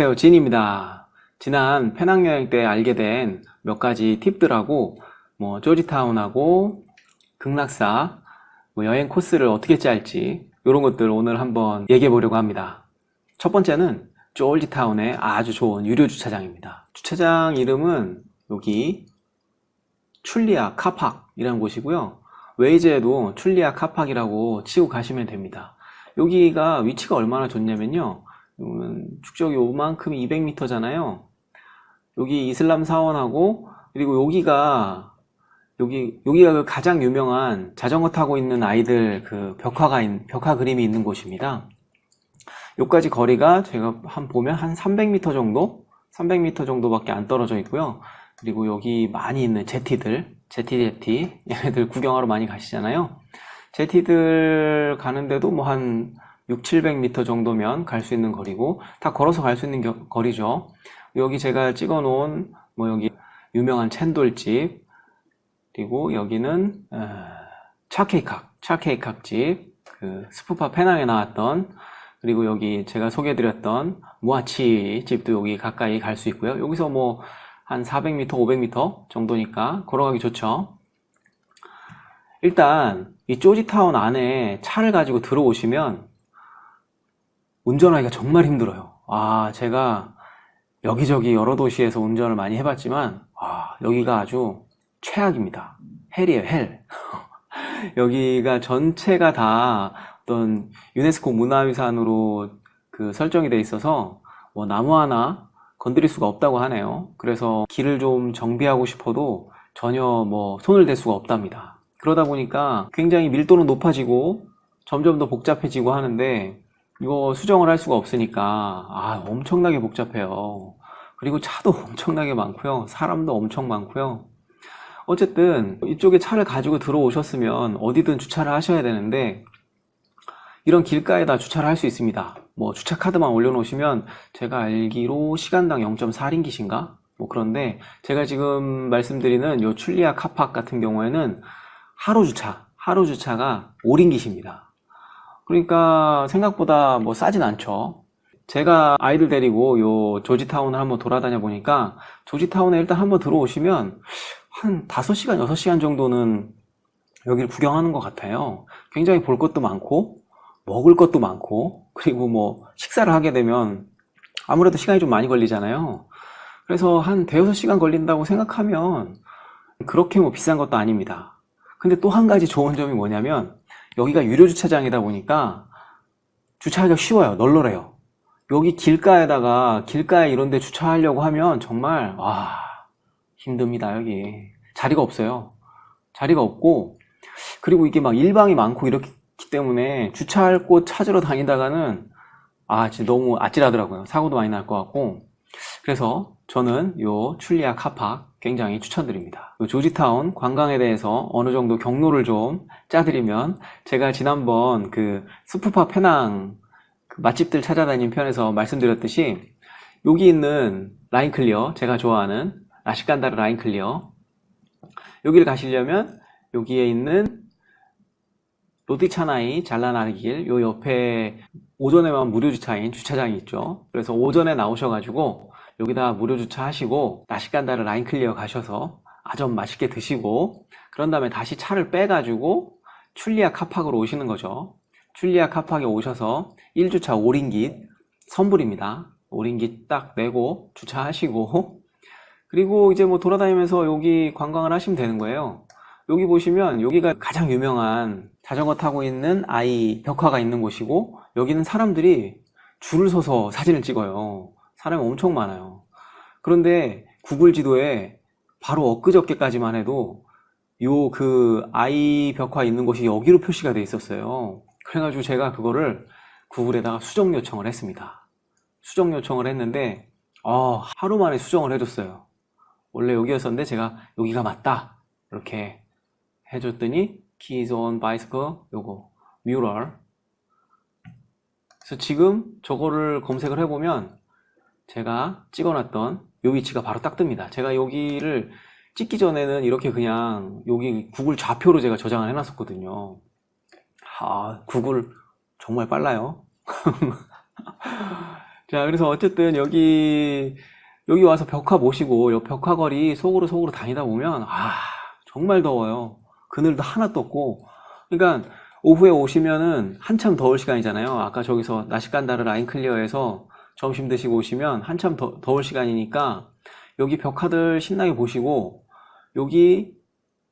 안녕하세요. 진입니다. 지난 페낭여행 때 알게 된 몇 가지 팁들하고 뭐 조지타운하고 극락사 뭐 여행 코스를 어떻게 짤지 이런 것들 오늘 한번 얘기해 보려고 합니다. 첫 번째는 조지타운의 아주 좋은 유료 주차장입니다. 주차장 이름은 여기 출리아 카팍이라는 곳이고요. 웨이즈에도 출리아 카팍이라고 치고 가시면 됩니다. 여기가 위치가 얼마나 좋냐면요. 음, 축적이 요만큼 200m잖아요. 여기 이슬람 사원하고 그리고 여기가 여기 여기가 그 가장 유명한 자전거 타고 있는 아이들 그 벽화가 있- 벽화 그림이 있는 곳입니다. 여기까지 거리가 제가 한 보면 한 300m 정도, 300m 정도밖에 안 떨어져 있고요. 그리고 여기 많이 있는 제티들, 제티 제티 얘네들 구경하러 많이 가시잖아요. 제티들 가는데도 뭐한 6, 700m 정도면 갈 수 있는 거리고 다 걸어서 갈 수 있는 겨- 거리죠. 여기 제가 찍어 놓은 뭐 여기 유명한 챈돌집 그리고 여기는 어, 차케이칵 차케이칵 집 그 스푸파 페낭에 나왔던 그리고 여기 제가 소개해드렸던 무아치 집도 여기 가까이 갈 수 있고요. 여기서 뭐 한 400m, 500m 정도니까 걸어가기 좋죠. 일단 이 조지타운 안에 차를 가지고 들어오시면 운전하기가 정말 힘들어요. 아, 제가 여기저기 여러 도시에서 운전을 많이 해봤지만, 아, 여기가 아주 최악입니다. 헬이에요, 헬. 여기가 전체가 다 어떤 유네스코 문화유산으로 그 설정이 돼 있어서 뭐 나무 하나 건드릴 수가 없다고 하네요. 그래서 길을 좀 정비하고 싶어도 전혀 뭐 손을 댈 수가 없답니다. 그러다 보니까 굉장히 밀도는 높아지고 점점 더 복잡해지고 하는데 이거 수정을 할 수가 없으니까 아 엄청나게 복잡해요. 그리고 차도 엄청나게 많고요. 사람도 엄청 많고요. 어쨌든 이쪽에 차를 가지고 들어오셨으면 어디든 주차를 하셔야 되는데 이런 길가에다 주차를 할 수 있습니다. 뭐 주차 카드만 올려놓으시면 제가 알기로 시간당 0.4링깃인가? 뭐 그런데 제가 지금 말씀드리는 요 출리아 카팍 같은 경우에는 하루 주차, 하루 주차가 5링깃입니다. 그러니까 생각보다 뭐 싸진 않죠. 제가 아이들 데리고 요 조지타운을 한번 돌아다녀 보니까 조지타운에 일단 한번 들어오시면 한 5시간, 6시간 정도는 여기를 구경하는 것 같아요. 굉장히 볼 것도 많고, 먹을 것도 많고, 그리고 뭐 식사를 하게 되면 아무래도 시간이 좀 많이 걸리잖아요. 그래서 한 대여섯 시간 걸린다고 생각하면 그렇게 뭐 비싼 것도 아닙니다. 근데 또 한 가지 좋은 점이 뭐냐면 여기가 유료 주차장이다 보니까 주차하기가 쉬워요. 널널해요. 여기 길가에다가 길가에 이런 데 주차하려고 하면 정말 와 힘듭니다. 여기 자리가 없어요. 자리가 없고 그리고 이게 막 일방이 많고 이렇기 때문에 주차할 곳 찾으러 다니다가는 아 진짜 너무 아찔하더라고요. 사고도 많이 날 것 같고 그래서 저는 요 출리아 카팍 굉장히 추천드립니다. 요 조지타운 관광에 대해서 어느 정도 경로를 좀 짜드리면 제가 지난번 그 스푸파 페낭 그 맛집들 찾아다닌 편에서 말씀드렸듯이 여기 있는 라인 클리어 제가 좋아하는 라시간다르 라인 클리어 여기를 가시려면 여기에 있는 로디차나이 잘라나길 요 옆에 오전에만 무료 주차인 주차장이 있죠. 그래서 오전에 나오셔가지고 여기다 무료 주차하시고 나시간다르 라인 클리어 가셔서 아점 맛있게 드시고 그런 다음에 다시 차를 빼가지고 출리아 카팍으로 오시는 거죠. 출리아 카팍에 오셔서 1주차 5링깃 선불입니다. 5링깃 딱 내고 주차하시고 그리고 이제 뭐 돌아다니면서 여기 관광을 하시면 되는 거예요. 여기 보시면 여기가 가장 유명한 자전거 타고 있는 아이 벽화가 있는 곳이고 여기는 사람들이 줄을 서서 사진을 찍어요. 사람이 엄청 많아요. 그런데 구글 지도에 바로 엊그저께까지만 해도 요 그 아이 벽화 있는 곳이 여기로 표시가 돼 있었어요. 그래가지고 제가 그거를 구글에다가 수정 요청을 했습니다. 수정 요청을 했는데 어, 하루 만에 수정을 해줬어요. 원래 여기였었는데 제가 여기가 맞다 이렇게 해줬더니 keys on bicycle 요거 mural 그래서 지금 저거를 검색을 해보면 제가 찍어놨던 요 위치가 바로 딱 뜹니다. 제가 여기를 찍기 전에는 이렇게 그냥 여기 구글 좌표로 제가 저장을 해놨었거든요. 아, 구글 정말 빨라요. 자, 그래서 어쨌든 여기, 여기 와서 벽화 보시고, 요 벽화 거리 속으로 속으로 다니다 보면, 아, 정말 더워요. 그늘도 하나도 없고. 그러니까, 오후에 오시면은 한참 더울 시간이잖아요. 아까 저기서 나시간다르 라인 클리어에서 점심 드시고 오시면 한참 더, 더울 시간이니까, 여기 벽화들 신나게 보시고, 여기,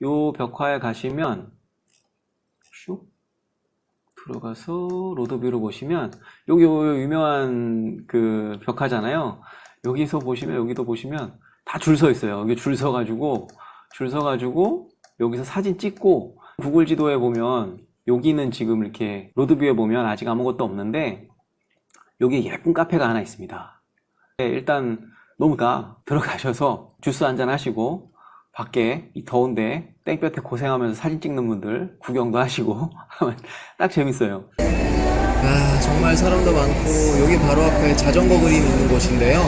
요 벽화에 가시면, 슉, 들어가서 로드뷰를 보시면 여기 요 유명한 그 벽화잖아요. 여기서 보시면 여기도 보시면 다 줄 서 있어요. 여기 줄 서 가지고 줄 서 가지고 여기서 사진 찍고 구글 지도에 보면 여기는 지금 이렇게 로드뷰에 보면 아직 아무것도 없는데 여기 예쁜 카페가 하나 있습니다. 네, 일단 너무가 들어가셔서 주스 한잔 하시고 밖에 이 더운데 땡볕에 고생하면서 사진 찍는 분들 구경도 하시고 하면 딱 재밌어요. 아, 정말 사람도 많고 여기 바로 앞에 자전거 그림 있는 곳인데요.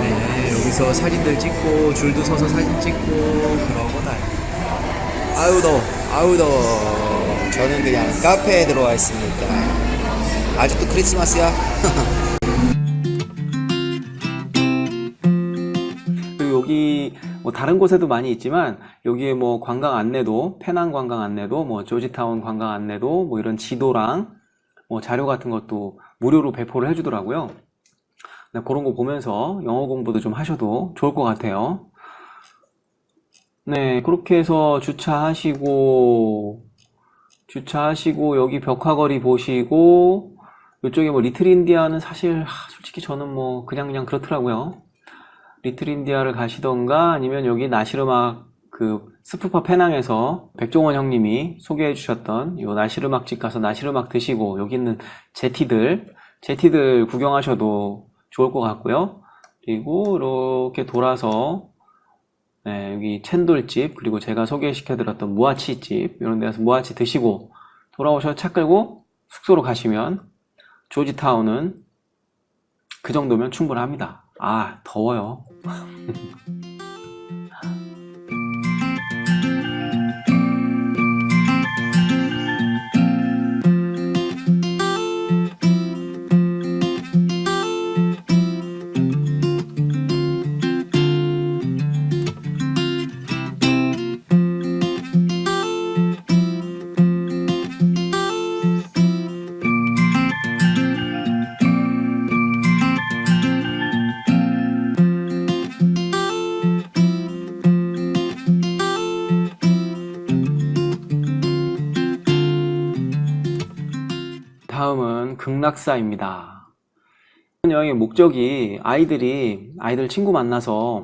네, 여기서 사진들 찍고 줄도 서서 사진 찍고 그러고 다 아유 더워, 아유 더워. 저는 그냥 카페에 들어와 있습니다. 아직도 크리스마스야? 그리고 여기 뭐 다른 곳에도 많이 있지만 여기에 뭐 관광 안내도 페낭 관광 안내도 뭐 조지타운 관광 안내도 뭐 이런 지도랑 뭐 자료 같은 것도 무료로 배포를 해주더라고요. 네, 그런 거 보면서 영어 공부도 좀 하셔도 좋을 것 같아요. 네, 그렇게 해서 주차하시고 주차하시고 여기 벽화거리 보시고 이쪽에 뭐 리틀 인디아는 사실 하, 솔직히 저는 뭐 그냥 그냥 그렇더라고요. 리틀 인디아를 가시던가 아니면 여기 나시르막 그 스푸파 페낭에서 백종원 형님이 소개해 주셨던 요 나시르막 집 가서 나시르막 드시고 여기 있는 제티들 제티들 구경하셔도 좋을 것 같고요. 그리고 이렇게 돌아서 네, 여기 챈돌집 그리고 제가 소개시켜 드렸던 무아치집 이런 데서 무아치 드시고 돌아오셔서 차 끌고 숙소로 가시면 조지타운은 그 정도면 충분합니다. 아, 더워요. 다음은 극락사입니다. 여행의 목적이 아이들이 아이들 친구 만나서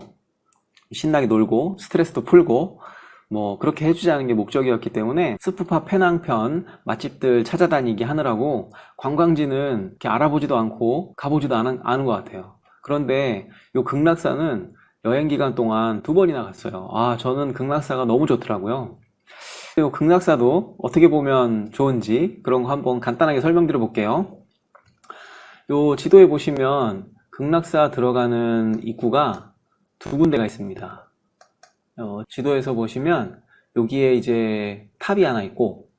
신나게 놀고 스트레스도 풀고 뭐 그렇게 해주자는 게 목적이었기 때문에 스푸파 페낭편 맛집들 찾아다니기 하느라고 관광지는 이렇게 알아보지도 않고 가보지도 않은, 않은 것 같아요. 그런데 요 극락사는 여행 기간 동안 두 번이나 갔어요. 아 저는 극락사가 너무 좋더라고요. 요 극락사도 어떻게 보면 좋은지 그런 거 한번 간단하게 설명드려 볼게요. 요 지도에 보시면 극락사 들어가는 입구가 두 군데가 있습니다. 어, 지도에서 보시면 여기에 이제 탑이 하나 있고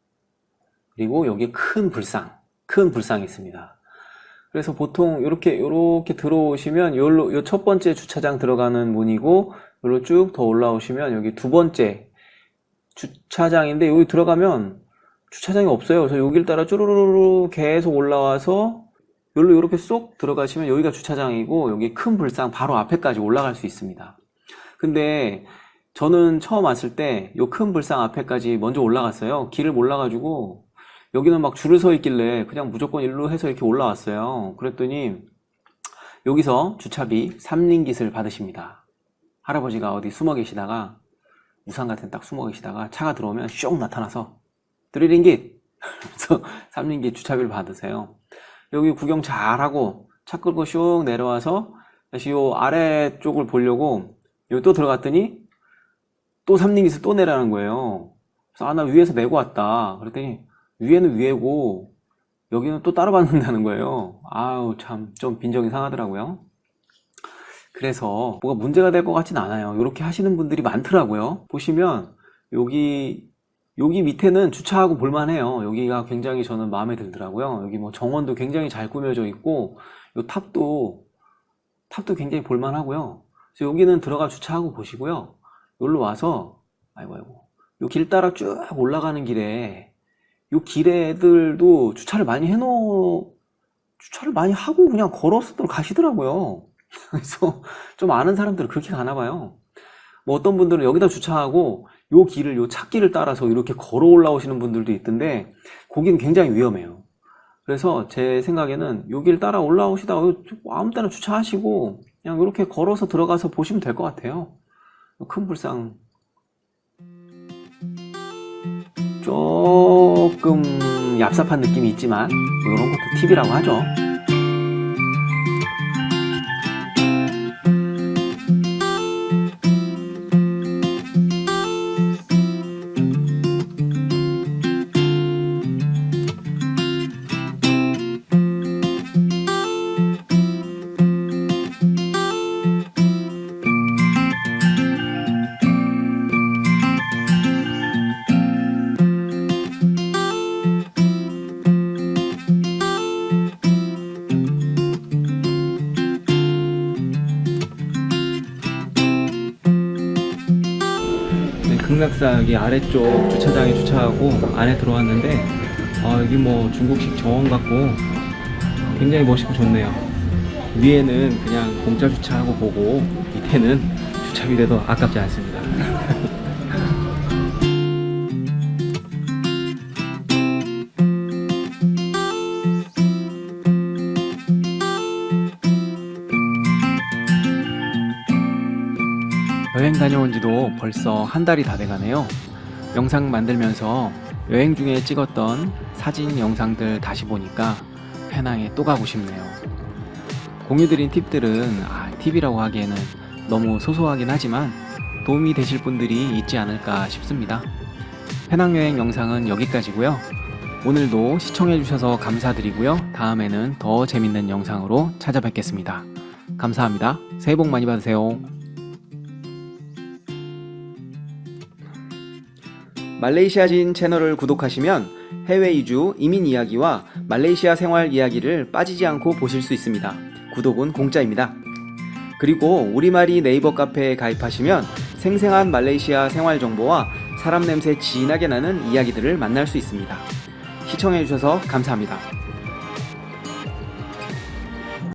그리고 여기에 큰 불상, 큰 불상이 있습니다. 그래서 보통 이렇게 이렇게 들어오시면 요로 요 첫 번째 주차장 들어가는 문이고 요로 쭉 더 올라오시면 여기 두 번째 주차장인데 여기 들어가면 주차장이 없어요. 그래서 여기를 따라 쭈루루루 계속 올라와서 여기로 이렇게 쏙 들어가시면 여기가 주차장이고 여기 큰 불상 바로 앞에까지 올라갈 수 있습니다. 근데 저는 처음 왔을 때요큰 불상 앞에까지 먼저 올라갔어요. 길을 몰라가지고 여기는 막 줄을 서 있길래 그냥 무조건 일로 해서 이렇게 올라왔어요. 그랬더니 여기서 주차비 3링깃을 받으십니다. 할아버지가 어디 숨어 계시다가 우산 같은 데딱 숨어 계시다가 차가 들어오면 쇽 나타나서 3링깃! 그래서 3링깃 주차비를 받으세요. 여기 구경 잘 하고 차 끌고 슉 내려와서 다시 요 아래쪽을 보려고 여기 또 들어갔더니 또 3링깃을 또 내라는 거예요. 그래서 아, 나 위에서 내고 왔다. 그랬더니 위에는 위에고 여기는 또 따로 받는다는 거예요. 아우 참 좀 빈정이 상하더라고요. 그래서 뭐가 문제가 될 것 같진 않아요. 이렇게 하시는 분들이 많더라고요. 보시면 여기 여기 밑에는 주차하고 볼만해요. 여기가 굉장히 저는 마음에 들더라고요. 여기 뭐 정원도 굉장히 잘 꾸며져 있고 요 탑도 탑도 굉장히 볼만하고요. 그래서 여기는 들어가 주차하고 보시고요. 여기로 와서 아이고 아이고 요 길 따라 쭉 올라가는 길에 요 길에 애들도 주차를 많이 해놓 주차를 많이 하고 그냥 걸어서들 가시더라고요. 그래서 좀 아는 사람들은 그렇게 가나 봐요. 뭐 어떤 분들은 여기다 주차하고 요 길을 요 찾길을 따라서 이렇게 걸어 올라오시는 분들도 있던데 거기는 굉장히 위험해요. 그래서 제 생각에는 요 길 따라 올라오시다가 요 아무 때나 주차하시고 그냥 이렇게 걸어서 들어가서 보시면 될 것 같아요. 큰 불상 조금 얍삽한 느낌이 있지만 뭐 이런 것도 팁이라고 하죠. 네, 극락사기 아래쪽 주차장에 주차하고 안에 들어왔는데 아, 여기 뭐 중국식 정원 같고 굉장히 멋있고 좋네요. 위에는 그냥 공짜 주차하고 보고 밑에는 주차비라도 아깝지 않습니다. 다녀온 지도 벌써 한 달이 다 돼가네요. 영상 만들면서 여행 중에 찍었던 사진, 영상들 다시 보니까 페낭에 또 가고 싶네요. 공유드린 팁들은 아, 팁이라고 하기에는 너무 소소하긴 하지만 도움이 되실 분들이 있지 않을까 싶습니다. 페낭 여행 영상은 여기까지고요. 오늘도 시청해주셔서 감사드리고요. 다음에는 더 재밌는 영상으로 찾아뵙겠습니다. 감사합니다. 새해 복 많이 받으세요. 말레이시아진 채널을 구독하시면 해외 이주 이민 이야기와 말레이시아 생활 이야기를 빠지지 않고 보실 수 있습니다. 구독은 공짜입니다. 그리고 우리말이 네이버 카페에 가입하시면 생생한 말레이시아 생활 정보와 사람 냄새 진하게 나는 이야기들을 만날 수 있습니다. 시청해주셔서 감사합니다.